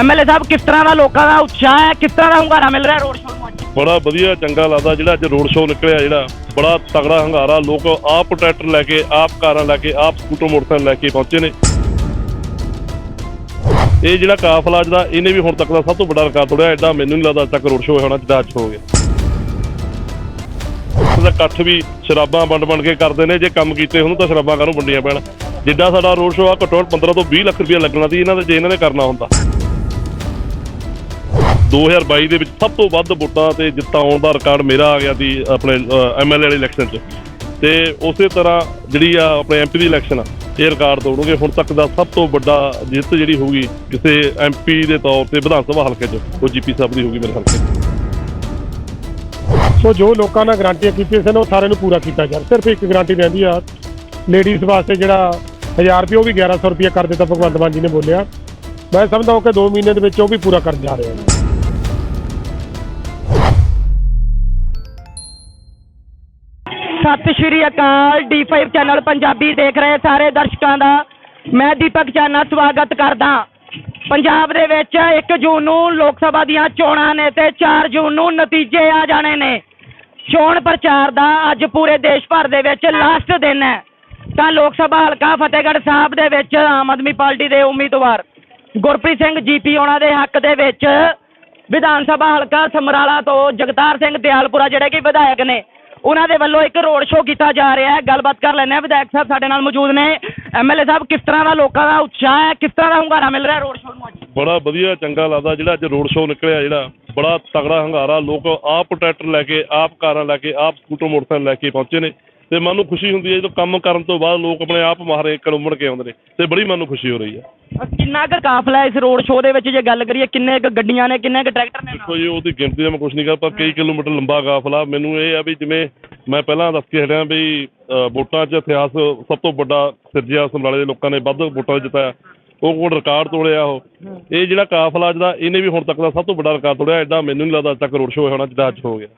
MLA ਸਾਹਿਬ, ਕਿਸ ਤਰ੍ਹਾਂ ਦਾ ਲੋਕਾਂ ਦਾ ਉਤਸ਼ਾਹ ਹੈ? ਕਿਸ ਤਰ੍ਹਾਂ ਦਾ ਹੁੰਗਾਰਾ ਮਿਲ ਰਿਹਾ ਰੋਡ ਸ਼ੋਅ ਨੂੰ ਅੱਜ? ਬੜਾ ਵਧੀਆ ਚੰਗਾ ਲੱਗਦਾ ਜਿਹੜਾ ਅੱਜ ਰੋਡ ਸ਼ੋਅ ਨਿਕਲਿਆ ਜਿਹੜਾ। ਬੜਾ ਤਗੜਾ ਹੰਗਾਰਾ, ਲੋਕ ਆਪ ਟਰੈਕਟਰ ਲੈ ਕੇ, ਆਪ ਕਾਰਾਂ ਲੈ ਕੇ, ਆਪ ਸਕੂਟਰ, ਮੋਟਰਸਾਈਕਲ ਲੈ ਕੇ ਪਹੁੰਚੇ ਨੇ। ਇਹ ਜਿਹੜਾ ਕਾਫਲਾ ਜਿਹੜਾ ਇਹਨੇ ਵੀ ਹੁਣ ਤੱਕ ਦਾ ਸਭ ਤੋਂ ਵੱਡਾ ਰਿਕਾਰਡ ਤੋੜਿਆ। ਐਡਾ ਮੈਨੂੰ ਨਹੀਂ ਲੱਗਦਾ ਅੱਜ ਤੱਕ ਰੋਡ ਸ਼ੋਅ ਹੋਣਾ, ਜਿੱਦਾਂ ਅੱਜ ਹੋ ਗਿਆ। ਉਹਦਾ ਇਕੱਠ ਵੀ ਸ਼ਰਾਬਾਂ ਵੰਡ ਵੰਡ ਕੇ ਕਰਦੇ ਨੇ, ਜੇ ਕੰਮ ਕੀਤੇ ਹੁਣ ਤਾਂ ਸ਼ਰਾਬਾਂ ਕਾਹਨੂੰ ਵੰਡੀਆਂ ਪੈਣ। ਜਿੱਦਾਂ ਸਾਡਾ ਰੋਡ ਸ਼ੋਅ ਆ, ਘੱਟੋ ਘੱਟ 15 ਤੋਂ 20 ਲੱਖ ਰੁਪਏ ਲੱਗਣਾ ਸੀ ਇਹਨਾਂ ਦੇ, ਜੇ ਇਹਨਾਂ ਨੇ ਕਰਨਾ ਹੁੰਦਾ। 2022 ਦੇ ਵਿੱਚ ਸਭ ਤੋਂ ਵੱਧ ਵੋਟਾਂ ਤੇ ਜਿੱਤਾਂ ਆਉਣ ਦਾ ਰਿਕਾਰਡ ਮੇਰਾ ਆ ਗਿਆ ਸੀ, ਆਪਣੇ ਐਮਐਲਏ ਵਾਲੇ ਇਲੈਕਸ਼ਨ 'ਚ। ਤੇ ਉਸੇ ਤਰ੍ਹਾਂ ਜਿਹੜੀ ਆ ਆਪਣੇ ਐਮਪੀ ਦੀ ਇਲੈਕਸ਼ਨ ਆ, ਇਹ ਰਿਕਾਰਡ ਤੋੜੂਗੇ। ਹੁਣ ਤੱਕ ਦਾ ਸਭ ਤੋਂ ਵੱਡਾ ਜਿੱਤ ਜਿਹੜੀ ਹੋਊਗੀ ਕਿਸੇ ਐਮਪੀ ਦੇ ਤੌਰ ਤੇ ਵਿਧਾਨ ਸਭਾ ਹਲਕੇ 'ਚ, ਉਹ ਜੀਪੀ ਸਾਹਿਬ ਦੀ ਹੋਊਗੀ ਮੇਰੇ ਹਲਕੇ 'ਚ ਸੋ ਜੋ ਲੋਕਾਂ ਨਾਲ ਗਰੰਟੀਆਂ ਕੀਤੀਆਂ ਸਨ, ਉਹ ਸਾਰਿਆਂ ਨੂੰ ਪੂਰਾ ਕੀਤਾ ਜਾ ਸਿਰਫ ਇੱਕ ਗਰੰਟੀ ਰਹਿੰਦੀ ਆ ਲੇਡੀਜ਼ ਵਾਸਤੇ ਜਿਹੜਾ 1000 ਰੁਪਏ, ਉਹ ਵੀ 1100 ਰੁਪਏ ਕਰ ਦਿੱਤਾ ਭਗਵੰਤ ਮਾਨ ਜੀ ਨੇ ਬੋਲਿਆ। ਮੈਂ ਸਮਝਦਾ ਹਾਂ ਕਿ 2 ਮਹੀਨੇ ਦੇ ਵਿੱਚ ਉਹ ਵੀ ਪੂਰਾ ਕਰਨ ਜਾ ਰਹੇ ਹਨ ਸਤਿ ਸ਼੍ਰੀ ਅਕਾਲ। D5 ਚੈਨਲ ਪੰਜਾਬੀ ਦੇਖ ਰਹੇ ਸਾਰੇ ਦਰਸ਼ਕਾਂ ਦਾ। ਮੈਂ ਦੀਪਕ ਚਾਨਾ ਸਵਾਗਤ ਕਰਦਾ। ਪੰਜਾਬ ਦੇ ਵਿੱਚ 1 ਜੂਨ ਨੂੰ ਲੋਕ ਸਭਾ ਦੀਆਂ ਚੋਣਾਂ ਨੇ ਤੇ 4 ਜੂਨ ਨੂੰ ਨਤੀਜੇ ਆ ਜਾਣੇ ਨੇ। ਚੋਣ ਪ੍ਰਚਾਰ ਦਾ ਅੱਜ ਪੂਰੇ ਦੇਸ਼ ਭਰ ਦੇ ਵਿੱਚ ਲਾਸਟ ਦਿਨ ਹੈ। ਤਾਂ ਲੋਕ ਸਭਾ ਹਲਕਾ ਫਤਿਹਗੜ੍ਹ ਸਾਹਿਬ ਦੇ ਵਿੱਚ ਆਮ ਆਦਮੀ ਪਾਰਟੀ ਦੇ ਉਮੀਦਵਾਰ ਗੁਰਪ੍ਰੀਤ ਸਿੰਘ ਜੀਪੀ, ਉਹਨਾਂ ਦੇ ਹੱਕ ਦੇ ਵਿੱਚ ਵਿਧਾਨ ਸਭਾ ਹਲਕਾ ਸਮਰਾਲਾ ਤੋਂ ਜਗਤਾਰ ਸਿੰਘ ਦਿਆਲਪੁਰਾ, ਜਿਹੜੇ ਕਿ ਵਿਧਾਇਕ ਨੇ ਉਹਨਾਂ ਦੇ ਵੱਲੋਂ ਇੱਕ ਰੋਡ ਸ਼ੋਅ ਕੀਤਾ ਜਾ ਰਿਹਾ ਹੈ। ਗੱਲਬਾਤ ਕਰ ਲੈਂਦੇ ਹਾਂ। ਵਿਧਾਇਕ ਸਾਹਿਬ ਸਾਡੇ ਨਾਲ ਮੌਜੂਦ ਨੇ। ਐਮਐਲਏ ਸਾਹਿਬ, ਕਿਸ ਤਰ੍ਹਾਂ ਦਾ ਲੋਕਾਂ ਦਾ ਉਤਸ਼ਾਹ ਹੈ? ਕਿਸ ਤਰ੍ਹਾਂ ਦਾ ਹੁੰਗਾਰਾ ਮਿਲ ਰਿਹਾ ਰੋਡ ਸ਼ੋਅ ਨੂੰ ਅੱਜ? ਬੜਾ ਵਧੀਆ, ਚੰਗਾ ਲੱਗਦਾ ਜਿਹੜਾ ਅੱਜ ਰੋਡ ਸ਼ੋਅ ਨਿਕਲਿਆ ਜਿਹੜਾ। ਬੜਾ ਤਗੜਾ ਹੰਗਾਰਾ। ਲੋਕ ਆਪ ਟਰੈਕਟਰ ਲੈ ਕੇ, ਆਪ ਕਾਰਾਂ ਲੈ ਕੇ, ਆਪ ਸਕੂਟਰ, ਮੋਟਰਸਾਈਕਲ ਲੈ ਕੇ ਪਹੁੰਚੇ ਨੇ। ਤੇ ਮਨ ਨੂੰ ਖੁਸ਼ੀ ਹੁੰਦੀ ਹੈ ਜਦੋਂ ਕੰਮ ਕਰਨ ਤੋਂ ਬਾਅਦ ਲੋਕ ਆਪਣੇ ਆਪ ਮਾਰੇ ਕਲਮੜ ਕੇ ਆਉਂਦੇ ਨੇ ਤੇ ਬੜੀ ਮਨ ਨੂੰ ਖੁਸ਼ੀ ਹੋ ਰਹੀ ਹੈ। ਕਿੰਨਾ ਕੁ ਕਾਫਲਾ ਇਸ ਰੋਡ ਸ਼ੋਅ ਦੇ ਵਿੱਚ ਜੇ ਗੱਲ ਕਰੀਏ ਕਿੰਨੇ ਕੁ ਗੱਡੀਆਂ ਨੇ ਕਿੰਨੇ ਕੁ ਟਰੈਕਟਰ ਨੇ ਦੇਖੋ ਜੀ ਉਹਦੀ ਗਿਣਤੀ ਦਾ ਮੈਂ ਕੁਝ ਨਹੀਂ ਕਰ ਪਰ ਕਈ ਕਿਲੋਮੀਟਰ ਲੰਬਾ ਕਾਫਲਾ। ਮੈਨੂੰ ਇਹ ਆ ਵੀ ਜਿਵੇਂ ਮੈਂ ਪਹਿਲਾਂ ਦੱਸ ਕੇ ਹਟਿਆ ਵੀ ਵੋਟਾਂ 'ਚ ਇਤਿਹਾਸ ਸਭ ਤੋਂ ਵੱਡਾ ਸਿਰਜਿਆ ਸਮਰਾਲੇ ਦੇ ਲੋਕਾਂ ਨੇ ਵੱਧ ਵੋਟਾਂ ਜਿਤਾਇਆ ਉਹ ਕੋਲ ਰਿਕਾਰਡ ਤੋੜਿਆ ਉਹ। ਇਹ ਜਿਹੜਾ ਕਾਫਲਾ ਜਿਹੜਾ ਇਹਨੇ ਵੀ ਹੁਣ ਤੱਕ ਦਾ ਸਭ ਤੋਂ ਵੱਡਾ ਰਿਕਾਰਡ ਤੋੜਿਆ। ਐਡਾ ਮੈਨੂੰ ਨਹੀਂ ਲੱਗਦਾ ਅੱਜ ਤੱਕ ਰੋਡ ਸ਼ੋਅ ਹੋਣਾ ਜਿੱਦਾਂ ਅੱਜ ਹੋ ਗਿਆ।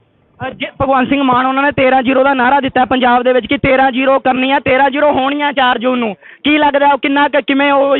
ਜੇ ਭਗਵੰਤ ਸਿੰਘ ਮਾਨ, ਉਹਨਾਂ ਨੇ 13-0 ਦਾ ਨਾਰਾ ਦਿੱਤਾ ਪੰਜਾਬ ਦੇ ਵਿੱਚ ਕਿ 13-0 ਕਰਨੀ ਆ 13-0 ਆ 4 ਜੂਨ ਨੂੰ। ਕੀ ਲੱਗਦਾ ਉਹ ਕਿੰਨਾ ਕੁ, ਕਿਵੇਂ ਉਹ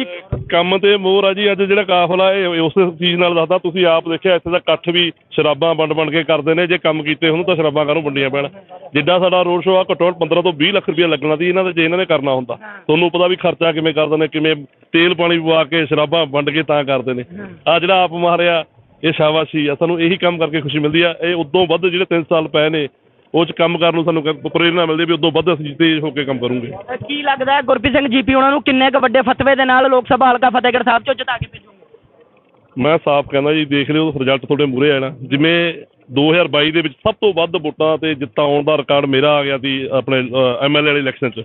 ਕੰਮ ਤੇ ਮੋਰ ਆ ਜੀ, ਅੱਜ ਜਿਹੜਾ ਕਾਫਲਾ ਇਹ ਉਸ ਚੀਜ਼ ਨਾਲ ਦੱਸਦਾ, ਤੁਸੀਂ ਆਪ ਦੇਖਿਆ ਇੱਥੇ ਦਾ ਇਕੱਠ ਵੀ ਸ਼ਰਾਬਾਂ ਵੰਡ ਵੰਡ ਕੇ ਕਰਦੇ ਨੇ, ਜੇ ਕੰਮ ਕੀਤੇ ਹੁਣ ਤਾਂ ਸ਼ਰਾਬਾਂ ਕਾਹਨੂੰ ਵੰਡੀਆਂ ਪੈਣ? ਜਿੱਦਾਂ ਸਾਡਾ ਰੋਡ ਸ਼ੋਅ ਆ, ਘੱਟੋ ਘੱਟ 15 ਤੋਂ 20 ਲੱਖ ਰੁਪਏ ਲੱਗਣਾ ਸੀ ਇਹਨਾਂ ਦੇ, ਜੇ ਇਹਨਾਂ ਨੇ ਕਰਨਾ ਹੁੰਦਾ। ਤੁਹਾਨੂੰ ਪਤਾ ਵੀ ਖਰਚਾ ਕਿਵੇਂ ਕਰਦੇ ਨੇ, ਕਿਵੇਂ ਤੇਲ ਪਾਣੀ ਪਵਾ ਕੇ ਸ਼ਰਾਬਾਂ ਵੰਡ ਕੇ ਤਾਂ ਕਰਦੇ ਨੇ। ਆ ਜਿਹੜਾ ਆਪ ਮਾਰਿਆ ਇਹ ਸ਼ਾਬਾਸ਼ੀ ਆ ਸਾਨੂੰ ਇਹੀ ਕੰਮ ਕਰਕੇ ਖੁਸ਼ੀ ਮਿਲਦੀ ਆ। ਇਹ ਉਦੋਂ ਵੱਧ ਜਿਹੜੇ 3 ਸਾਲ ਪਏ ਨੇ ਉਹ ਚ ਕੰਮ ਕਰਨ ਨੂੰ ਸਾਨੂੰ ਕ- ਪ੍ਰੇਰਨਾ ਮਿਲਦੀ ਵੀ ਉਦੋਂ ਵੱਧ ਅਸੀਂ ਤੇਜ਼ ਹੋ ਕੇ ਕੰਮ ਕਰੂੰਗੇ। ਕੀ ਲੱਗਦਾ ਹੈ ਗੁਰਪ੍ਰੀਤ ਸਿੰਘ ਜੀਪੀ ਉਹਨਾਂ ਨੂੰ ਕਿੰਨੇ ਕੁ ਵੱਡੇ ਫਤਵੇ ਦੇ ਨਾਲ ਲੋਕ ਸਭਾ ਹਲਕਾ ਫਤਿਹਗੜ੍ਹ ਸਾਹਿਬ ਚੋਂ ਜਿਤਾ ਕੇ ਭੇਜੂਗੇ? ਮੈਂ ਸਾਫ਼ ਕਹਿੰਦਾ ਜੀ ਦੇਖ ਲਿਓ ਰਿਜ਼ਲਟ ਤੁਹਾਡੇ ਮੂਰੇ ਆਣਾ ਜਿਵੇਂ 2022 ਦੇ ਵਿੱਚ ਸਭ ਤੋਂ ਵੱਧ ਵੋਟਾਂ ਤੇ ਜਿੱਤਾਂ ਆਉਣ ਦਾ ਰਿਕਾਰਡ ਮੇਰਾ ਆ ਗਿਆ ਸੀ ਆਪਣੇ ਐਮਐਲਏ ਵਾਲੀ ਇਲੈਕਸ਼ਨ 'ਚ।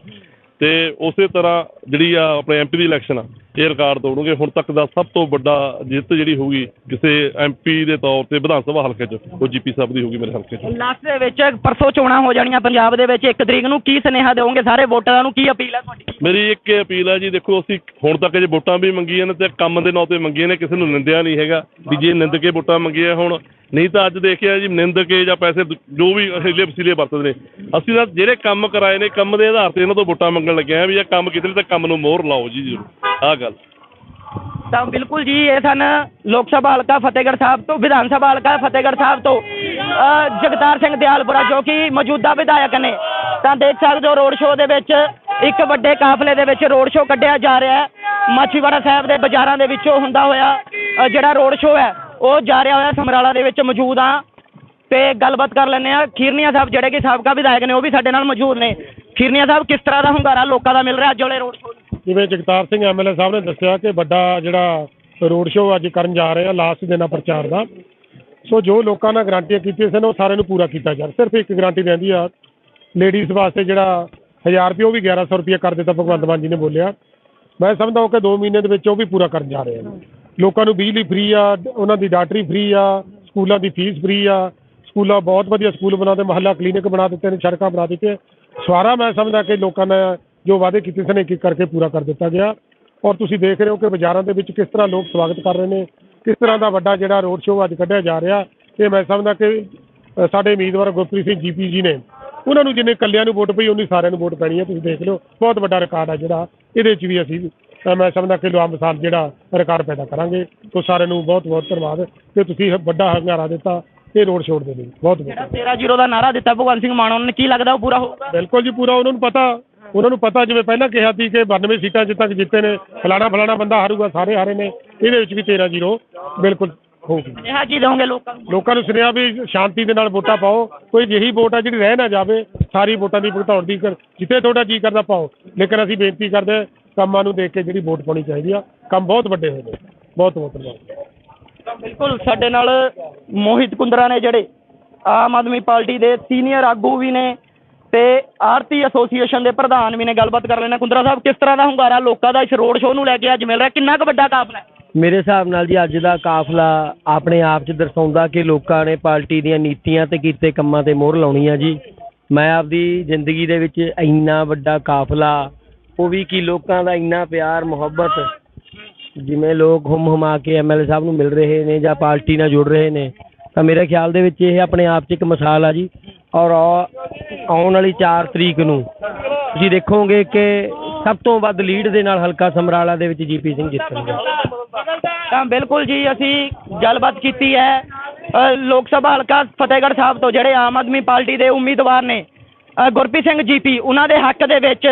ਤੇ ਉਸੇ ਤਰ੍ਹਾਂ ਜਿਹੜੀ ਆ ਆਪਣੇ ਐਮਪੀ ਦੀ ਇਲੈਕਸ਼ਨ ਆ ਇਹ ਰਿਕਾਰਡ ਤੋੜੂਗੇ ਹੁਣ ਤੱਕ ਦਾ ਸਭ ਤੋਂ ਵੱਡਾ ਜਿੱਤ ਜਿਹੜੀ ਹੋਊਗੀ ਕਿਸੇ ਐਮਪੀ ਦੇ ਤੌਰ ਤੇ ਵਿਧਾਨ ਸਭਾ ਹਲਕੇ 'ਚ ਉਹ ਜੀਪੀ ਸਾਹਿਬ ਦੀ ਹੋਊਗੀ ਮੇਰੇ ਹਲਕੇ 'ਚ। ਲਾਸਟ ਦੇ ਵਿੱਚ ਪਰਸੋਂ ਚੋਣਾਂ ਹੋ ਜਾਣੀਆਂ ਪੰਜਾਬ ਦੇ ਵਿੱਚ। 1 ਤਰੀਕ ਨੂੰ ਕੀ ਸੁਨੇਹਾ ਦਿਓਗੇ ਸਾਰੇ ਵੋਟਰਾਂ ਨੂੰ? ਕੀ ਅਪੀਲ ਹੈ ਤੁਹਾਡੀ? ਮੇਰੀ ਇੱਕ ਅਪੀਲ ਹੈ ਜੀ ਦੇਖੋ ਅਸੀਂ ਹੁਣ ਤੱਕ ਜੇ ਵੋਟਾਂ ਵੀ ਮੰਗੀਆਂ ਨੇ ਤੇ ਕੰਮ ਦੇ ਨਾਂ ਤੇ ਮੰਗੀਆਂ ਨੇ ਕਿਸੇ ਨੂੰ ਨਿੰਦਿਆ ਨਹੀਂ ਹੈਗਾ ਵੀ ਜੇ ਨਿੰਦ ਕੇ ਵੋਟਾਂ ਮੰਗੀਆਂ ਹੁਣ। ਨਹੀਂ ਤਾਂ ਅੱਜ ਦੇਖਿਆ ਜੀ ਨਿੰਦ ਕੇ ਜਾਂ ਪੈਸੇ ਜੋ ਵੀ ਹੀਲੇ ਵਸੀਲੇ ਵਰਤਦੇ ਨੇ। ਅਸੀਂ ਤਾਂ ਜਿਹੜੇ ਕੰਮ ਕਰਾਏ ਨੇ ਕੰਮ ਦੇ ਆਧਾਰ ਤੇ ਇਹਨਾਂ ਤੋਂ ਵੋਟਾਂ ਮੰਗਣ ਲੱਗੇ ਵੀ ਇਹ ਕੰਮ ਕੀਤੇ ਤਾਂ ਕੰਮ ਨੂੰ ਮੋਹਰ ਲਾਓ ਜੀ ਜ਼ਰੂਰ। ਆਹ ਗੱਲ। ਤਾਂ ਬਿਲਕੁਲ ਜੀ, ਇਹ ਸਨ ਲੋਕ ਸਭਾ ਹਲਕਾ ਫਤਿਹਗੜ੍ਹ ਸਾਹਿਬ ਤੋਂ, ਵਿਧਾਨ ਸਭਾ ਹਲਕਾ ਫਤਿਹਗੜ੍ਹ ਸਾਹਿਬ ਤੋਂ। ਅਹ ਜਗਤਾਰ ਸਿੰਘ ਦਿਆਲਪੁਰਾ, ਜੋ ਕਿ ਮੌਜੂਦਾ ਵਿਧਾਇਕ ਨੇ। ਤਾਂ ਦੇਖ ਸਕਦੇ ਹੋ, ਰੋਡ ਸ਼ੋਅ ਦੇ ਵਿੱਚ ਇੱਕ ਵੱਡੇ ਕਾਫਲੇ ਦੇ ਵਿੱਚ ਰੋਡ ਸ਼ੋਅ ਕੱਢਿਆ ਜਾ ਰਿਹਾ ਹੈ। ਮਾਛੀਵਾੜਾ ਸਾਹਿਬ ਦੇ ਬਾਜ਼ਾਰਾਂ ਦੇ ਵਿੱਚੋਂ ਹੁੰਦਾ ਹੋਇਆ, ਅਹ ਜਿਹੜਾ ਰੋਡ ਸ਼ੋਅ ਹੈ, ਉਹ ਜਾ ਰਿਹਾ ਹੋਇਆ ਸਮਰਾਲਾ ਦੇ ਵਿੱਚ ਮੌਜੂਦ ਆ। ਤੇ ਗੱਲਬਾਤ ਕਰ ਲੈਂਦੇ ਆ ਖੀਰਨੀਆ ਸਾਹਿਬ, ਜਿਹੜੇ ਕਿ ਸਾਬਕਾ ਵਿਧਾਇਕ ਨੇ, ਉਹ ਵੀ ਸਾਡੇ ਨਾਲ ਮੌਜੂਦ ਨੇ। ਖੀਰਨੀਆ ਸਾਹਿਬ, ਕਿਸ ਤਰ੍ਹਾਂ ਦਾ ਹੁੰਗਾਰਾ ਲੋਕਾਂ ਦਾ ਮਿਲ ਰਿਹਾ ਅੱਜ ਵਾਲੇ ਰੋਡ ਸ਼ੋਅ ਨੂੰ ਜਿਵੇਂ ਜਗਤਾਰ ਸਿੰਘ ਐਮਐਲਏ ਸਾਹਿਬ ਨੇ ਦੱਸਿਆ ਕਿ ਵੱਡਾ ਜਿਹੜਾ ਰੋਡ ਸ਼ੋਅ ਅੱਜ ਕਰਨ ਜਾ ਰਹੇ ਆ ਲਾਸਟ ਦਿਨਾਂ ਪ੍ਰਚਾਰ ਦਾ। ਸੋ ਜੋ ਲੋਕਾਂ ਨਾਲ ਗਰੰਟੀਆਂ ਕੀਤੀਆਂ ਸਨ, ਉਹ ਸਾਰਿਆਂ ਨੂੰ ਪੂਰਾ ਕੀਤਾ ਜਾ ਸਿਰਫ ਇੱਕ ਗਰੰਟੀ ਰਹਿੰਦੀ ਆ ਲੇਡੀਜ਼ ਵਾਸਤੇ ਜਿਹੜਾ 1000 ਰੁਪਏ, ਉਹ ਵੀ 1100 ਰੁਪਏ ਕਰ ਦਿੱਤਾ ਭਗਵੰਤ ਮਾਨ ਜੀ ਨੇ ਬੋਲਿਆ। ਮੈਂ ਸਮਝਦਾ ਹਾਂ ਕਿ 2 ਮਹੀਨੇ ਦੇ ਵਿੱਚ ਉਹ ਵੀ ਪੂਰਾ ਕਰਨ ਜਾ ਰਹੇ ਹਨ ਲੋਕਾਂ ਨੂੰ ਬਿਜਲੀ ਫ੍ਰੀ ਆ, ਉਹਨਾਂ ਦੀ ਡਾਟਰੀ ਫ੍ਰੀ ਆ, ਸਕੂਲਾਂ ਦੀ ਫੀਸ ਫ੍ਰੀ ਆ ਸਕੂਲਾਂ, ਬਹੁਤ ਵਧੀਆ ਸਕੂਲ ਬਣਾਤੇ ਮਹੱਲਾ ਕਲੀਨਿਕ ਬਣਾ ਦਿੱਤੇ ਨੇ, ਸੜਕਾਂ ਬਣਾ ਦਿੱਤੀਆਂ। ਸਵਾਰਾ ਮੈਂ ਸਮਝਦਾ ਕਿ ਲੋਕਾਂ ਨੇ ਜੋ ਵਾਅਦੇ ਕੀਤੇ ਸਨ ਇੱਕ ਇੱਕ ਕਰਕੇ ਪੂਰਾ ਕਰ ਦਿੱਤਾ ਗਿਆ। ਔਰ ਤੁਸੀਂ ਦੇਖ ਰਹੇ ਹੋ ਕਿ ਬਾਜ਼ਾਰਾਂ ਦੇ ਵਿੱਚ ਕਿਸ ਤਰ੍ਹਾਂ ਲੋਕ ਸਵਾਗਤ ਕਰ ਰਹੇ ਨੇ, ਕਿਸ ਤਰ੍ਹਾਂ ਦਾ ਵੱਡਾ ਜਿਹੜਾ ਰੋਡ ਸ਼ੋਅ ਅੱਜ ਕੱਢਿਆ ਜਾ ਰਿਹਾ। ਇਹ ਮੈਂ ਸਮਝਦਾ ਕਿ ਸਾਡੇ ਉਮੀਦਵਾਰ ਗੁਰਪ੍ਰੀਤ ਸਿੰਘ ਜੀਪੀ ਜੀ ਨੇ, ਉਹਨਾਂ ਨੂੰ ਜਿੰਨੇ ਕੱਲਿਆਂ ਨੂੰ ਵੋਟ ਪਈ ਉਨੀ ਸਾਰਿਆਂ ਨੂੰ ਵੋਟ ਪੈਣੀ ਹੈ। ਤੁਸੀਂ ਦੇਖ ਲਓ, ਬਹੁਤ ਵੱਡਾ ਰਿਕਾਰਡ ਆ ਜਿਹੜਾ, ਇਹਦੇ 'ਚ ਵੀ ਅਸੀਂ ਮੈਂ ਸਮਝਦਾ ਕਿ ਲਵਾ ਮਿਸਾਲ ਜਿਹੜਾ ਰਿਕਾਰਡ ਪੈਦਾ ਕਰਾਂਗੇ। ਤੋਂ ਸਾਰਿਆਂ ਨੂੰ ਬਹੁਤ ਬਹੁਤ ਧੰਨਵਾਦ। ਕਿ ਤੁਸੀਂ ਵੱਡਾ ਹੰਗਾਰਾ ਦਿੱਤਾ। ਇਹ ਰੋਡ ਸ਼ੋਅ ਦੇ ਲਈ। ਬਹੁਤ ਬਹੁਤ। ਜਿਹੜਾ 13 ਜ਼ੀਰੋ ਦਾ ਨਾਰਾ ਦਿੱਤਾ ਭਗਵੰਤ ਸਿੰਘ ਮਾਨ ਉਹਨਾਂ ਨੇ ਕੀ ਲੱਗਦਾ ਉਹ ਪੂਰਾ ਹੋਊਗਾ ਬਿਲਕੁਲ ਜੀ ਪੂਰਾ ਉਹਨਾਂ ਨੂੰ ਪਤਾ। ਉਹਨਾਂ ਨੂੰ ਪਤਾ ਜਿਵੇਂ ਪਹਿਲਾਂ ਕਿਹਾ ਸੀ ਕਿ 92 ਸੀਟਾਂ ਜਿੱਤ ਤੱਕ ਜਿੱਤੇ ਨੇ ਫਲਾਣਾ ਫਲਾਣਾ ਬੰਦਾ ਹਾਰੂਗਾ ਸਾਰੇ ਹਾਰੇ ਨੇ। ਇਹਦੇ ਵਿੱਚ ਵੀ 13 ਜ਼ੀਰੋ ਬਿਲਕੁਲ ਹੋਊਗੀ ਇਹ ਕੀ ਦਵੋਗੇ ਲੋਕਾਂ ਨੂੰ? ਲੋਕਾਂ ਨੂੰ ਸੁਨੇਹਾ ਵੀ ਸ਼ਾਂਤੀ ਦੇ ਨਾਲ ਵੋਟਾਂ ਪਾਓ। ਕੋਈ ਜਿਹੀ ਵੋਟ ਆ ਜਿਹੜੀ ਰਹਿ ਨਾ ਜਾਵੇ ਸਾਰੀ ਵੋਟਾਂ ਦੀ ਭੁਗਤਾਉਣ ਦੀ ਕਰ ਜਿੱਥੇ ਤੁਹਾਡਾ ਜੀ ਕਰਦਾ ਪਾਓ। ਲੇਕਿਨ ਅਸੀਂ ਬੇਨਤੀ ਕਰਦੇ ਹਾਂ, ਕੰਮਾਂ ਨੂੰ ਦੇਖ ਕੇ ਜਿਹੜੀ ਵੋਟ ਪਾਉਣੀ ਚਾਹੀਦੀ ਆ। ਕੰਮ ਬਹੁਤ ਵੱਡੇ ਹੋਏ ਨੇ ਬਹੁਤ ਬਹੁਤ ਧੰਨਵਾਦ। ਤਾਂ ਬਿਲਕੁਲ, ਸਾਡੇ ਨਾਲ ਮੋਹਿਤ ਕੁੰਦਰਾ ਨੇ ਜਿਹੜੇ ਆਮ ਆਦਮੀ ਪਾਰਟੀ ਦੇ ਸੀਨੀਅਰ ਆਗੂ ਵੀ ਨੇ ਤੇ ਆਰਤੀ ਐਸੋਸੀਏਸ਼ਨ ਦੇ ਪ੍ਰਧਾਨ ਵੀ ਨੇ। ਗੱਲਬਾਤ ਕਰ ਲੈਣਾ ਕੁੰਦਰਾ ਸਾਹਿਬ, ਕਿਸ ਤਰ੍ਹਾਂ ਦਾ ਹੁੰਗਾਰਾ ਲੋਕਾਂ ਦਾ? ਇਸ ਰੋਡ ਸ਼ੋਅ ਨੂੰ ਲੈ ਕੇ ਅੱਜ ਮਿਲ ਰਿਹਾ। ਕਿੰਨਾ ਕੁ ਵੱਡਾ ਕਾਫਲਾ ਮੇਰੇ ਹਿਸਾਬ ਨਾਲ ਜੀ ਅੱਜ ਦਾ ਕਾਫਲਾ ਆਪਣੇ ਆਪ 'ਚ ਦਰਸਾਉਂਦਾ ਕਿ ਲੋਕਾਂ ਨੇ ਪਾਰਟੀ ਦੀਆਂ ਨੀਤੀਆਂ ਤੇ ਕੀਤੇ ਕੰਮਾਂ ਤੇ ਮੋਹਰ ਲਾਉਣੀ ਆ ਜੀ। ਮੈਂ ਆਪਦੀ ਜ਼ਿੰਦਗੀ ਦੇ ਵਿੱਚ ਇੰਨਾ ਵੱਡਾ ਕਾਫਲਾ, ਉਹ ਵੀ ਕਿ ਲੋਕਾਂ ਦਾ ਇੰਨਾ ਪਿਆਰ ਮੁਹੱਬਤ ਜਿਵੇਂ ਲੋਕ ਹੁਮ ਹੁਮਾ ਕੇ ਐਮਐਲਏ ਸਾਹਿਬ ਨੂੰ ਮਿਲ ਰਹੇ ਨੇ ਜਾਂ ਪਾਰਟੀ ਨਾਲ ਜੁੜ ਰਹੇ ਨੇ, ਤਾਂ ਮੇਰੇ ਖਿਆਲ ਦੇ ਵਿੱਚ ਇਹ ਆਪਣੇ ਆਪ 'ਚ ਇੱਕ ਮਿਸਾਲ ਆ ਜੀ। ਔਰ ਆਉਣ ਵਾਲੀ 4 ਤਰੀਕ ਨੂੰ ਤੁਸੀਂ ਦੇਖੋਗੇ ਕਿ ਸਭ ਤੋਂ ਵੱਧ ਲੀਡ ਦੇ ਨਾਲ ਹਲਕਾ ਸਮਰਾਲਾ ਦੇ ਵਿੱਚ ਜੀਪੀ ਸਿੰਘ ਜਿੱਤਣਗੇ। ਤਾਂ ਬਿਲਕੁਲ ਜੀ, ਅਸੀਂ ਗੱਲਬਾਤ ਕੀਤੀ ਹੈ। ਲੋਕ ਸਭਾ ਹਲਕਾ ਫਤਿਹਗੜ੍ਹ ਸਾਹਿਬ ਤੋਂ ਜਿਹੜੇ ਆਮ ਆਦਮੀ ਪਾਰਟੀ ਦੇ ਉਮੀਦਵਾਰ ਨੇ ਗੁਰਪ੍ਰੀਤ ਸਿੰਘ ਜੀਪੀ ਉਹਨਾਂ ਦੇ ਹੱਕ ਦੇ ਵਿੱਚ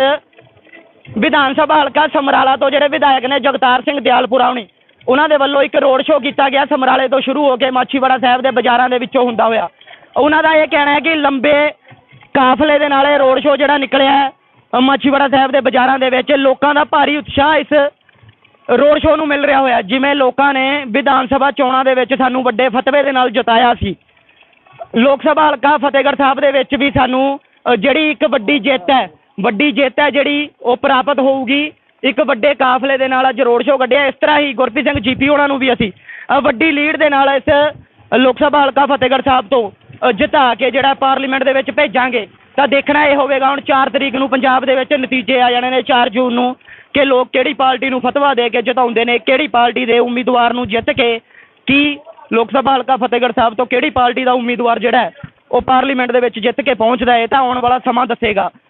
ਵਿਧਾਨ ਸਭਾ ਹਲਕਾ ਸਮਰਾਲਾ ਤੋਂ ਜਿਹੜੇ ਵਿਧਾਇਕ ਨੇ ਜਗਤਾਰ ਸਿੰਘ ਦਿਆਲਪੁਰਾ ਹੁਣੀ, ਉਹਨਾਂ ਦੇ ਵੱਲੋਂ ਇੱਕ ਰੋਡ ਸ਼ੋਅ ਕੀਤਾ ਗਿਆ ਸਮਰਾਲੇ ਤੋਂ ਸ਼ੁਰੂ ਹੋ ਕੇ ਮਾਛੀਵਾੜਾ ਸਾਹਿਬ ਦੇ ਬਾਜ਼ਾਰਾਂ ਦੇ ਵਿੱਚੋਂ ਹੁੰਦਾ ਹੋਇਆ। ਉਹਨਾਂ ਦਾ ਇਹ ਕਹਿਣਾ ਹੈ ਕਿ ਲੰਬੇ ਕਾਫਲੇ ਦੇ ਨਾਲ ਇਹ ਰੋਡ ਸ਼ੋਅ ਜਿਹੜਾ ਨਿਕਲਿਆ ਹੈ ਮਾਛੀਵਾੜਾ ਸਾਹਿਬ ਦੇ ਬਾਜ਼ਾਰਾਂ ਦੇ ਵਿੱਚ, ਲੋਕਾਂ ਦਾ ਭਾਰੀ ਉਤਸ਼ਾਹ ਇਸ ਰੋਡ ਸ਼ੋਅ ਨੂੰ ਮਿਲ ਰਿਹਾ ਹੋਇਆ, ਜਿਵੇਂ ਲੋਕਾਂ ਨੇ ਵਿਧਾਨ ਸਭਾ ਚੋਣਾਂ ਦੇ ਵਿੱਚ ਸਾਨੂੰ ਵੱਡੇ ਫਤਵੇ ਦੇ ਨਾਲ ਜਿਤਾਇਆ ਸੀ। ਲੋਕ ਸਭਾ ਹਲਕਾ ਫਤਿਹਗੜ੍ਹ ਸਾਹਿਬ ਦੇ ਵਿੱਚ ਵੀ ਸਾਨੂੰ ਜਿਹੜੀ ਇੱਕ ਵੱਡੀ ਜਿੱਤ ਹੈ ਵੱਡੀ ਜਿੱਤ ਹੈ ਜਿਹੜੀ ਉਹ ਪ੍ਰਾਪਤ ਹੋਊਗੀ। ਇੱਕ ਵੱਡੇ ਕਾਫਲੇ ਦੇ ਨਾਲ ਅੱਜ ਰੋਡ ਸ਼ੋਅ ਕੱਢਿਆ। ਇਸ ਤਰ੍ਹਾਂ ਹੀ ਗੁਰਪ੍ਰੀਤ ਸਿੰਘ ਜੀਪੀ ਉਹਨਾਂ ਨੂੰ ਵੀ ਅਸੀਂ ਵੱਡੀ ਲੀਡ ਦੇ ਨਾਲ ਇਸ ਲੋਕ ਸਭਾ ਹਲਕਾ ਫਤਿਹਗੜ੍ਹ ਸਾਹਿਬ ਤੋਂ ਜਿਤਾ ਕੇ ਜਿਹੜਾ ਪਾਰਲੀਮੈਂਟ ਦੇ ਵਿੱਚ ਭੇਜਾਂਗੇ। ਤਾਂ ਦੇਖਣਾ ਇਹ ਹੋਵੇਗਾ, ਹੁਣ 4 ਤਰੀਕ ਨੂੰ ਪੰਜਾਬ ਦੇ ਵਿੱਚ ਨਤੀਜੇ ਆ ਜਾਣੇ ਨੇ 4 ਜੂਨ ਨੂੰ ਕਿ ਲੋਕ ਕਿਹੜੀ ਪਾਰਟੀ ਨੂੰ ਫਤਵਾ ਦੇ ਕੇ ਜਿਤਾਉਂਦੇ ਨੇ, ਕਿਹੜੀ ਪਾਰਟੀ ਦੇ ਉਮੀਦਵਾਰ ਨੂੰ ਜਿੱਤ ਕੇ ਕੀ ਲੋਕ ਸਭਾ ਹਲਕਾ ਫਤਿਹਗੜ੍ਹ ਸਾਹਿਬ ਤੋਂ ਕਿਹੜੀ ਪਾਰਟੀ ਦਾ ਉਮੀਦਵਾਰ ਜਿਹੜਾ ਉਹ ਪਾਰਲੀਮੈਂਟ ਦੇ ਵਿੱਚ ਜਿੱਤ ਕੇ ਪਹੁੰਚਦਾ ਹੈ ਤਾਂ ਆਉਣ ਵਾਲਾ ਸਮਾਂ ਦੱਸੇਗਾ।